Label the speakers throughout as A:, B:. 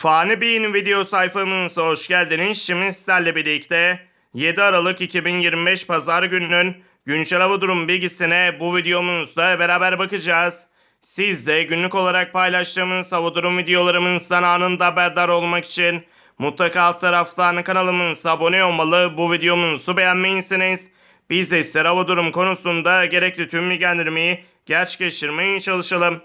A: Fani Bey'in video sayfamıza hoş geldiniz. Şimdi sizlerle birlikte 7 Aralık 2025 Pazar gününün güncel hava durum bilgisine bu videomuzda beraber bakacağız. Siz de günlük olarak paylaştığımız hava durum videolarımızdan anında haberdar olmak için mutlaka alt taraftan kanalımıza abone olmalı, bu videomuzu beğenmeyinsiniz. Biz de sizlere hava durum konusunda gerekli tüm bilgilendirmeyi gerçekleştirmeye çalışalım.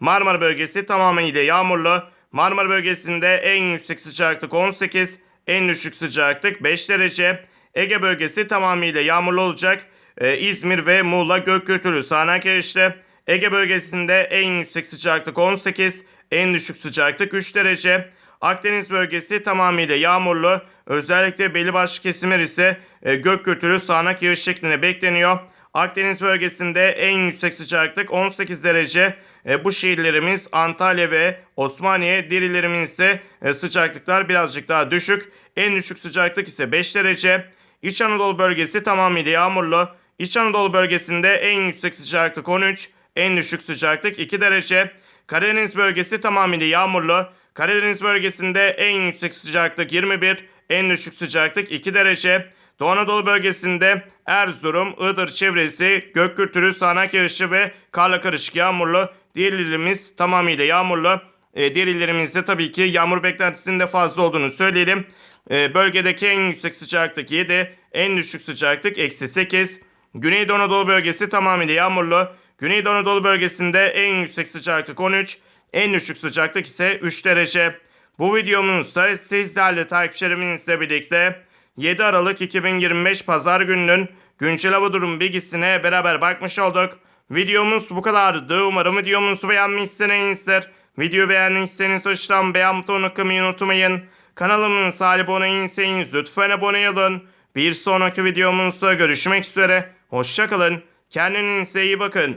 A: Marmara bölgesi tamamıyla yağmurlu. Marmara bölgesinde en yüksek sıcaklık 18, en düşük sıcaklık 5 derece. Ege bölgesi tamamıyla yağmurlu olacak. Ee, İzmir ve Muğla gök gürültülü sağanak yağışlı. Ege bölgesinde en yüksek sıcaklık 18, en düşük sıcaklık 3 derece. Akdeniz bölgesi tamamıyla yağmurlu. Özellikle belli başlı kesimler ise e, gök gürültülü sağanak yağış şeklinde bekleniyor. Akdeniz bölgesinde en yüksek sıcaklık 18 derece. E, bu şehirlerimiz Antalya ve Osmaniye. Diğer illerimizde e, sıcaklıklar birazcık daha düşük. En düşük sıcaklık ise 5 derece. İç Anadolu bölgesi tamamıyla yağmurlu. İç Anadolu bölgesinde en yüksek sıcaklık 13, en düşük sıcaklık 2 derece. Karadeniz bölgesi tamamıyla yağmurlu. Karadeniz bölgesinde en yüksek sıcaklık 21, en düşük sıcaklık 2 derece. Doğu Anadolu bölgesinde Erzurum, Iğdır çevresi gök gürültülü sağanak yağışlı ve karla karışık yağmurlu. Diğer illerimiz tamamıyla yağmurlu. E, diğer illerimizde tabii ki yağmur beklentisinin de fazla olduğunu söyleyelim. E, bölgedeki en yüksek sıcaklık 7, en düşük sıcaklık eksi 8. Güneydoğu Anadolu bölgesi tamamıyla yağmurlu. Güneydoğu Anadolu bölgesinde en yüksek sıcaklık 13, en düşük sıcaklık ise 3 derece. Bu videomuzda sizlerle takipçilerimizle birlikte 7 Aralık 2025 Pazar gününün güncel hava durum bilgisine beraber bakmış olduk. Videomuz bu kadardı. Umarım videomuzu beğenmişsinizdir. Videoyu beğendiyseniz aşağıdan beğen butonuna kılmayı unutmayın. Kanalımın abone değilseniz lütfen abone olun. Bir sonraki videomuzda görüşmek üzere. Hoşçakalın. Kendinize iyi bakın.